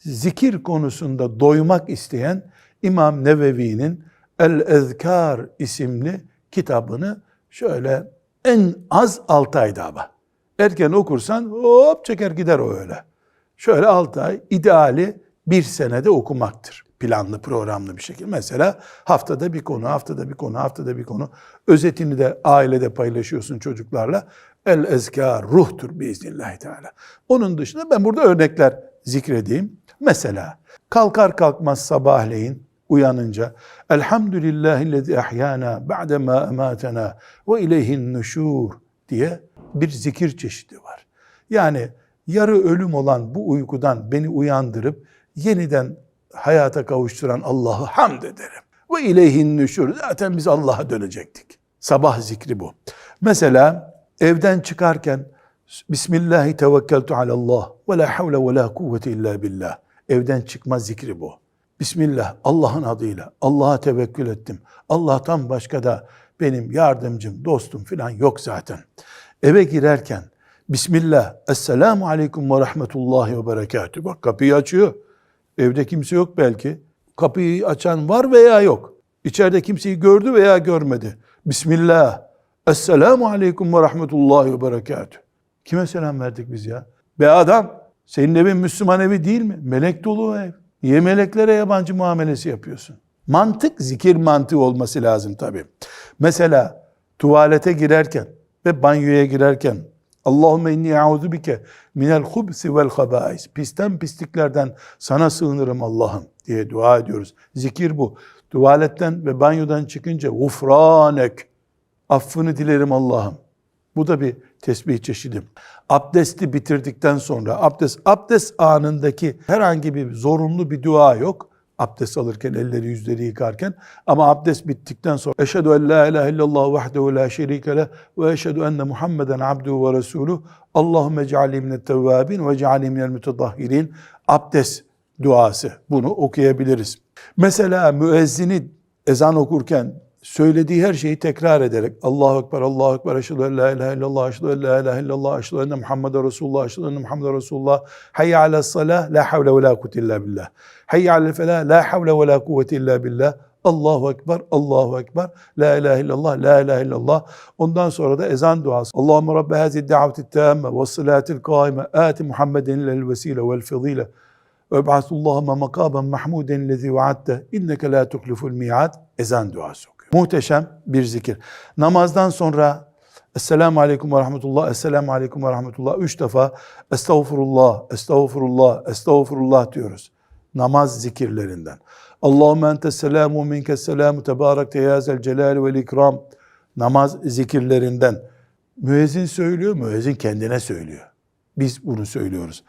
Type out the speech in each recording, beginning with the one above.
zikir konusunda doymak isteyen İmam Nevevi'nin El-Ezkar isimli kitabını şöyle en az 6 ayda ama. Erken okursan hop çeker gider o öyle. Şöyle 6 ay ideali bir senede okumaktır. Planlı programlı bir şekilde. Mesela haftada bir konu, haftada bir konu, haftada bir konu. Özetini de ailede paylaşıyorsun çocuklarla. El ezkar ruhtur biiznillahü teala. Onun dışında ben burada örnekler zikredeyim. Mesela kalkar kalkmaz sabahleyin uyanınca Elhamdülillahillezî ahyana ba'dema ematena ve ileyhin nuşur diye bir zikir çeşidi var. Yani yarı ölüm olan bu uykudan beni uyandırıp yeniden hayata kavuşturan Allah'ı hamd ederim. Ve ileyhin nüşur. Zaten biz Allah'a dönecektik. Sabah zikri bu. Mesela evden çıkarken Bismillahi tevekkeltu alallah ve la havle ve la kuvvete illa billah. Evden çıkma zikri bu. Bismillah Allah'ın adıyla Allah'a tevekkül ettim. Allah'tan başka da benim yardımcım, dostum filan yok zaten. Eve girerken Bismillah, Esselamu Aleyküm ve Rahmetullahi ve Berekatü. Bak kapıyı açıyor. Evde kimse yok belki. Kapıyı açan var veya yok. İçeride kimseyi gördü veya görmedi. Bismillah, Esselamu Aleyküm ve Rahmetullahi ve Berekatü. Kime selam verdik biz ya? Be adam, senin evin Müslüman evi değil mi? Melek dolu ev. Niye meleklere yabancı muamelesi yapıyorsun? Mantık, zikir mantığı olması lazım tabii. Mesela tuvalete girerken ve banyoya girerken Allahümme inni e'udhu bike minel hubsi vel habais. Pisten pisliklerden sana sığınırım Allah'ım diye dua ediyoruz. Zikir bu. Tuvaletten ve banyodan çıkınca ufranek. Affını dilerim Allah'ım. Bu da bir tesbih çeşidi. Abdesti bitirdikten sonra abdest abdest anındaki herhangi bir zorunlu bir dua yok. Abdest alırken, elleri yüzleri yıkarken ama abdest bittikten sonra eşhedü en la ilahe illallah vahdehu la şerike leh ve eşhedü enne Muhammeden abduhu ve resuluh Allahümme ceali minet tevvabin ve ceali minel mütedahhirin abdest duası. Bunu okuyabiliriz. Mesela müezzini ezan okurken söylediği her şeyi tekrar ederek Allahu Ekber, Allahu Ekber, eşhedü en la ilahe illallah, eşhedü en la ilahe illallah, eşhedü enne Muhammeden Resulullah, eşhedü enne Muhammeden Resulullah, hayye ala salah, la havle ve la kuvvete illa billah. Hayye ala felah, la havle ve la kuvvete illa billah. Allahu Ekber, Allahu Ekber, La ilahe illallah, La ilahe illallah. Ondan sonra da ezan duası. Allahümme Rabbe hazi davati tamme ve salatil kaime, ati Muhammeden ilel vesile vel fadile. Ve ba'asullahümme makaben mahmuden lezi vaadte, inneke la tukliful mi'ad. Ezan duası. Muhteşem bir zikir. Namazdan sonra Esselamu Aleyküm ve Rahmetullah, Esselamu Aleyküm ve Rahmetullah. Üç defa Estağfurullah, Estağfurullah, Estağfurullah diyoruz. Namaz zikirlerinden. Allahümme entes selamu minkes selamu tebarek teyazel celal ve ikram. Namaz zikirlerinden. Müezzin söylüyor, müezzin kendine söylüyor. Biz bunu söylüyoruz.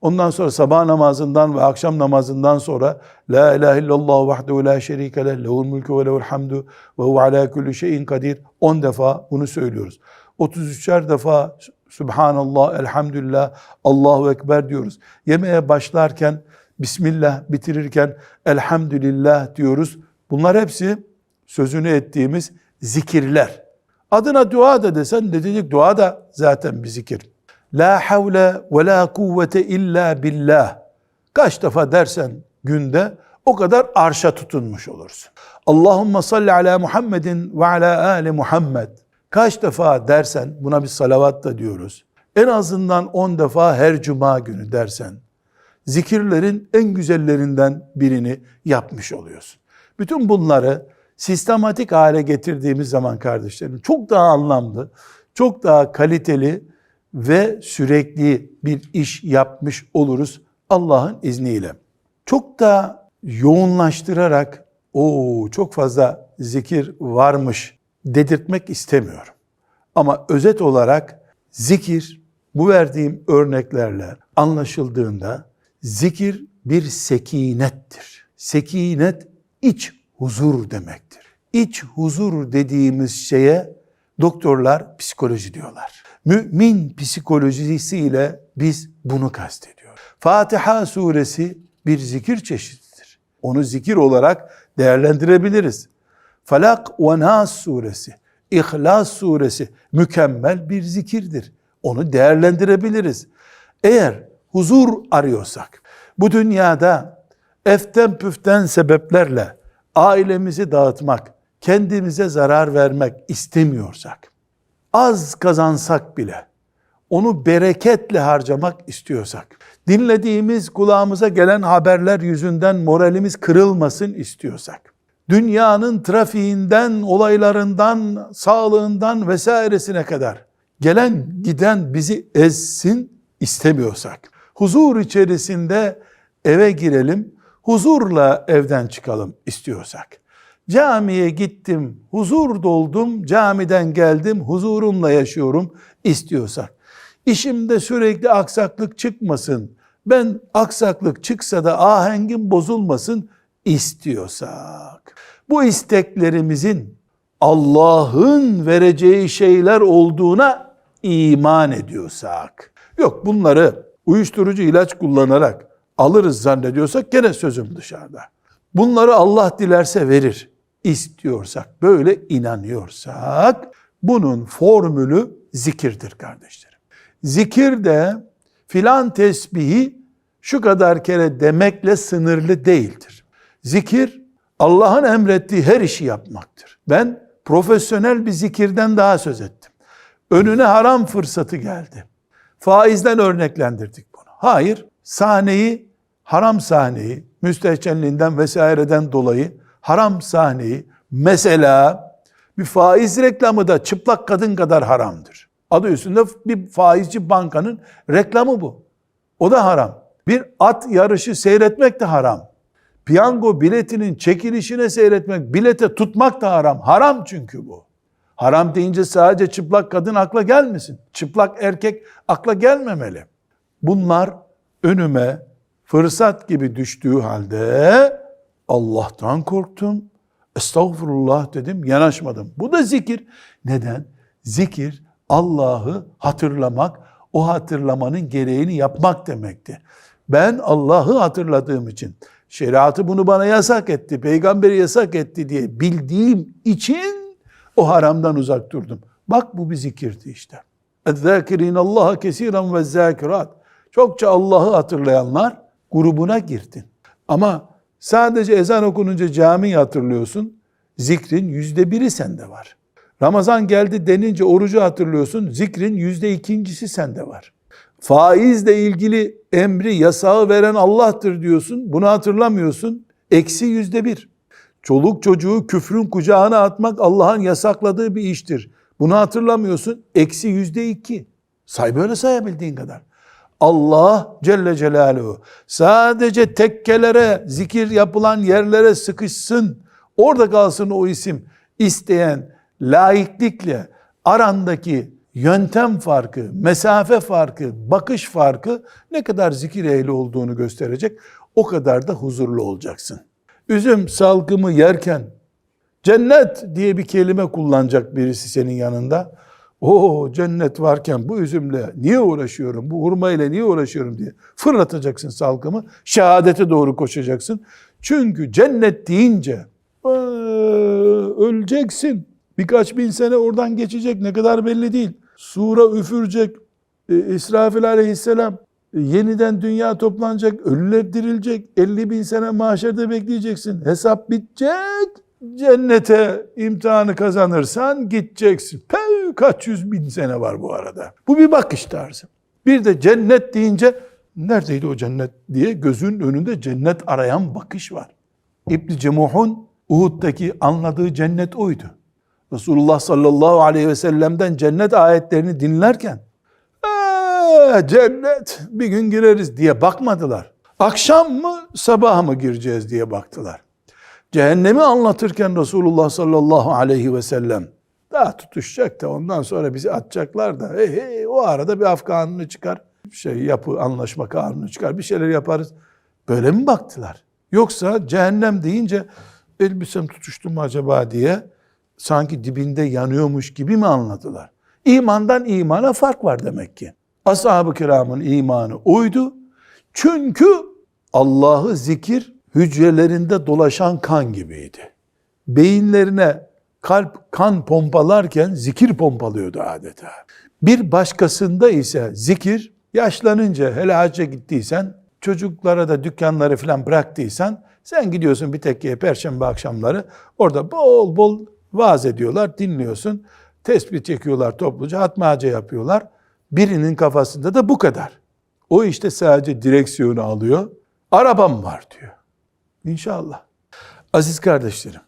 Ondan sonra sabah namazından ve akşam namazından sonra La ilahe illallah vahdehu la şerike leh lehul mulku ve lehul hamdu ve hu ala kulli şeyin kadir 10 defa bunu söylüyoruz. 33'er defa Subhanallah, Elhamdülillah, Allahu Ekber diyoruz. Yemeğe başlarken Bismillah, bitirirken Elhamdülillah diyoruz. Bunlar hepsi sözünü ettiğimiz zikirler. Adına dua da desen ne dedik? Dua da zaten bir zikir. La havle ve la kuvvete illa billah. Kaç defa dersen günde o kadar arşa tutunmuş olursun. Allahümme salli ala Muhammedin ve ala ali Muhammed. Kaç defa dersen buna bir salavat da diyoruz. En azından 10 defa her cuma günü dersen zikirlerin en güzellerinden birini yapmış oluyorsun. Bütün bunları sistematik hale getirdiğimiz zaman kardeşlerim çok daha anlamlı, çok daha kaliteli ve sürekli bir iş yapmış oluruz Allah'ın izniyle. Çok da yoğunlaştırarak o çok fazla zikir varmış dedirtmek istemiyorum. Ama özet olarak zikir bu verdiğim örneklerle anlaşıldığında zikir bir sekinettir. Sekinet iç huzur demektir. İç huzur dediğimiz şeye doktorlar psikoloji diyorlar. Mümin psikolojisiyle biz bunu kastediyoruz. Fatiha suresi bir zikir çeşididir. Onu zikir olarak değerlendirebiliriz. Falak ve Nas suresi, İhlas suresi mükemmel bir zikirdir. Onu değerlendirebiliriz. Eğer huzur arıyorsak bu dünyada eften püften sebeplerle ailemizi dağıtmak, kendimize zarar vermek istemiyorsak, az kazansak bile onu bereketle harcamak istiyorsak, dinlediğimiz kulağımıza gelen haberler yüzünden moralimiz kırılmasın istiyorsak, dünyanın trafiğinden, olaylarından, sağlığından vesairesine kadar gelen giden bizi ezsin istemiyorsak, huzur içerisinde eve girelim, huzurla evden çıkalım istiyorsak, camiye gittim, huzur doldum, camiden geldim, huzurumla yaşıyorum istiyorsak, işimde sürekli aksaklık çıkmasın, ben aksaklık çıksa da ahengim bozulmasın istiyorsak, bu isteklerimizin Allah'ın vereceği şeyler olduğuna iman ediyorsak, yok bunları uyuşturucu ilaç kullanarak alırız zannediyorsak gene sözüm dışarıda. Bunları Allah dilerse verir istiyorsak, böyle inanıyorsak bunun formülü zikirdir kardeşlerim. Zikir de filan tesbihi şu kadar kere demekle sınırlı değildir. Zikir Allah'ın emrettiği her işi yapmaktır. Ben profesyonel bir zikirden daha söz ettim. Önüne haram fırsatı geldi. Faizden örneklendirdik bunu. Hayır, sahneyi, haram sahneyi, müstehcenliğinden vesaireden dolayı haram sahneyi, mesela bir faiz reklamı da çıplak kadın kadar haramdır. Adı üstünde bir faizci bankanın reklamı bu. O da haram. Bir at yarışı seyretmek de haram. Piyango biletinin çekilişine seyretmek, bilete tutmak da haram. Haram çünkü bu. Haram deyince sadece çıplak kadın akla gelmesin. Çıplak erkek akla gelmemeli. Bunlar önüme fırsat gibi düştüğü halde Allah'tan korktum. Estağfurullah dedim, yanaşmadım. Bu da zikir. Neden? Zikir Allah'ı hatırlamak, o hatırlamanın gereğini yapmak demekti. Ben Allah'ı hatırladığım için, şeriatı bunu bana yasak etti, peygamberi yasak etti diye bildiğim için o haramdan uzak durdum. Bak bu bir zikirdi işte. اَذَّاكِرِينَ اللّٰهَ كَس۪يرًا وَالزَّاكِرَاتِ Çokça Allah'ı hatırlayanlar grubuna girdin. Ama sadece ezan okununca camiyi hatırlıyorsun, zikrin yüzde biri sende var. Ramazan geldi denince orucu hatırlıyorsun, zikrin yüzde ikincisi sende var. Faizle ilgili emri, yasağı veren Allah'tır diyorsun, bunu hatırlamıyorsun, eksi yüzde bir. Çoluk çocuğu küfrün kucağına atmak Allah'ın yasakladığı bir iştir. Bunu hatırlamıyorsun, eksi yüzde iki. Say böyle sayabildiğin kadar. Allah Celle Celaluhu sadece tekkelere, zikir yapılan yerlere sıkışsın, orada kalsın o isim isteyen laiklikle arandaki yöntem farkı, mesafe farkı, bakış farkı ne kadar zikir ehli olduğunu gösterecek. O kadar da huzurlu olacaksın. Üzüm salgımı yerken cennet diye bir kelime kullanacak birisi senin yanında. O cennet varken bu üzümle niye uğraşıyorum, bu hurma ile niye uğraşıyorum diye fırlatacaksın salgımı, şehadete doğru koşacaksın. Çünkü cennet deyince öleceksin. Birkaç bin sene oradan geçecek ne kadar belli değil. Sura üfürecek, e, İsrafil aleyhisselam e, yeniden dünya toplanacak, ölüler dirilecek, 50 bin sene mahşerde bekleyeceksin. Hesap bitecek, cennete imtihanı kazanırsan gideceksin. Pev, kaç yüz bin sene var bu arada. Bu bir bakış tarzı. Bir de cennet deyince neredeydi o cennet diye gözün önünde cennet arayan bakış var. İbn Cemuh'un Uhud'daki anladığı cennet oydu. Resulullah sallallahu aleyhi ve sellem'den cennet ayetlerini dinlerken ee, cennet bir gün gireriz diye bakmadılar. Akşam mı sabah mı gireceğiz diye baktılar. Cehennemi anlatırken Resulullah sallallahu aleyhi ve sellem daha tutuşacak da ondan sonra bizi atacaklar da hey, hey, o arada bir af çıkar. Şey yapı anlaşma kanunu çıkar bir şeyler yaparız. Böyle mi baktılar? Yoksa cehennem deyince elbisem tutuştu mu acaba diye sanki dibinde yanıyormuş gibi mi anladılar? İmandan imana fark var demek ki. Ashab-ı kiramın imanı oydu. Çünkü Allah'ı zikir hücrelerinde dolaşan kan gibiydi. Beyinlerine kalp kan pompalarken zikir pompalıyordu adeta. Bir başkasında ise zikir yaşlanınca hele hacca gittiysen çocuklara da dükkanları falan bıraktıysan sen gidiyorsun bir tekkiye perşembe akşamları orada bol bol vaaz ediyorlar, dinliyorsun. Tespih çekiyorlar topluca, atmaca yapıyorlar. Birinin kafasında da bu kadar. O işte sadece direksiyonu alıyor. Arabam var diyor. İnşallah. Aziz kardeşlerim,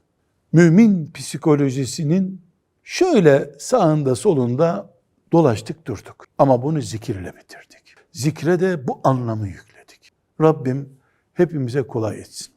mümin psikolojisinin şöyle sağında solunda dolaştık durduk. Ama bunu zikirle bitirdik. Zikre de bu anlamı yükledik. Rabbim hepimize kolay etsin.